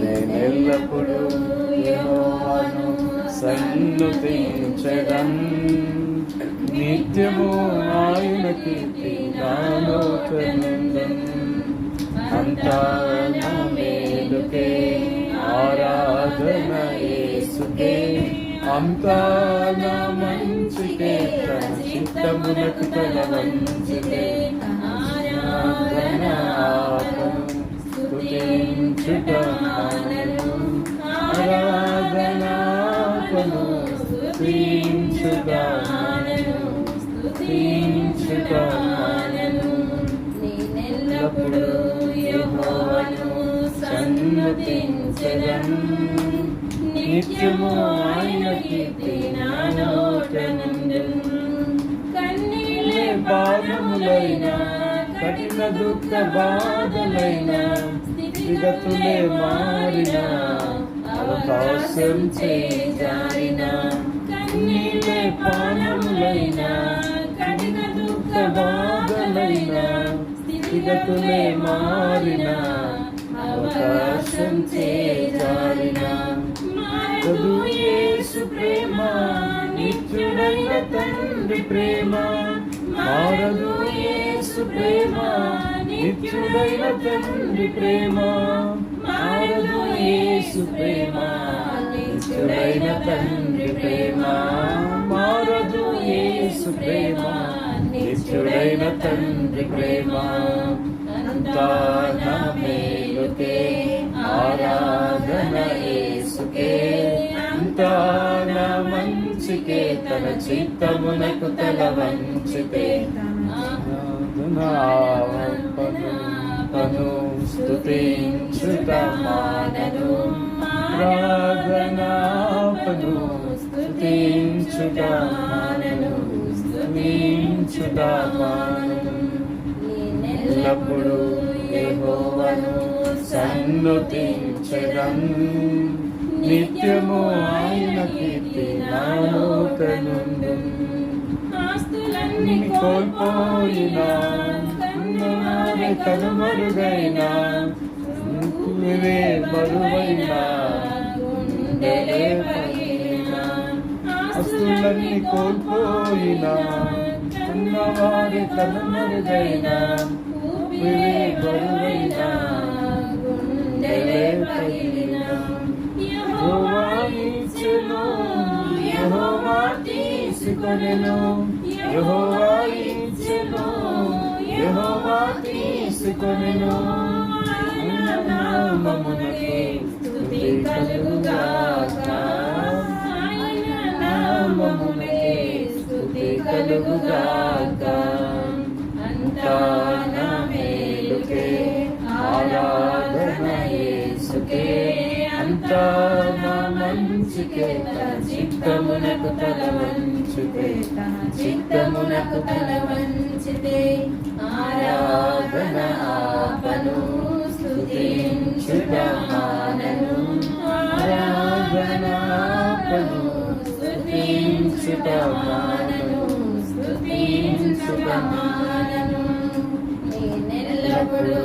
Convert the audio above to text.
నేనెల్లప్పుడూ సన్నుతించడం నిత్యము ఆయన కీర్తి నాలో అంతా నా మేలుకే ఆరాధన యేసుకే అంతా నా మంచికే తన చిత్తమునకు తల మంచికే ఆపను స్తుతించుట మానను స్తుతించుట మానను నేనెల్లప్పుడూ యెహోవాను సన్నుతించెదను నిత్యము ఆయన కీర్తి నా నోట నుండును. కన్నీళ్ళే బాధములైన కఠిన దుఃఖ బాధలైన స్థితిగతులే మారిన కోసం చేజారిన కన్నీళ్ళే పానములైన కఠిన దుఃఖ బాధలైన స్థితిగతులే మారిన అవకాశం చేజారిన మారదు యేసు ప్రేమ నిత్యుడైన తండ్రి ప్రేమ మారదు యేసు ప్రేమ నిత్యుడైన తండ్రి ప్రేమ. యేసు ప్రేమ నిత్యుడైన తండ్రి ప్రేమ. మారదు యేసు ప్రేమ నిత్యుడైన తండ్రి ప్రేమ. అంతా మేలుకే ఆరాధన యేసుకే. అంతా మంచికే తన చిత్తమునకు తల వంచితే. ఆరాధన పను పను మానను ప్రార్థనాపను స్తుతించుట మానను స్తుతించుట మానను ఎల్లప్పుడూ యెహోవను సన్నుతించడం నిత్యము ఆయన కీర్తి నాలోకనుండు ఆస్తులన్నీ కోల్పోయినా కనుమరుగైనా నువ్వే బరువైనా గుండెలే పగిలినా ఆస్తులన్నీ కోల్పోయినా ఉన్నవారి కనుమరుగైనా నువ్వే బరువైనా. తీసుకొనెను యహోవా ఇచ్చెను. యహోవా తీసుకొనెను. ఆయన నామమునకే స్తుతి కలుగుగాక. ఆయన నామమునకే స్తుతి కలుగుగాక. అంతా నా మేలుకే ఆరాధన యేసుకే. అంతా నా మంచికే తన చిత్తమునకు తల వంచితే తన చిత్తమునకు తల వంచితే ఆరాధన ఆపను స్తుతించుట ఆరాధన ఆపను స్తుతించుట స్తుతించుట నేనెల్లప్పుడూ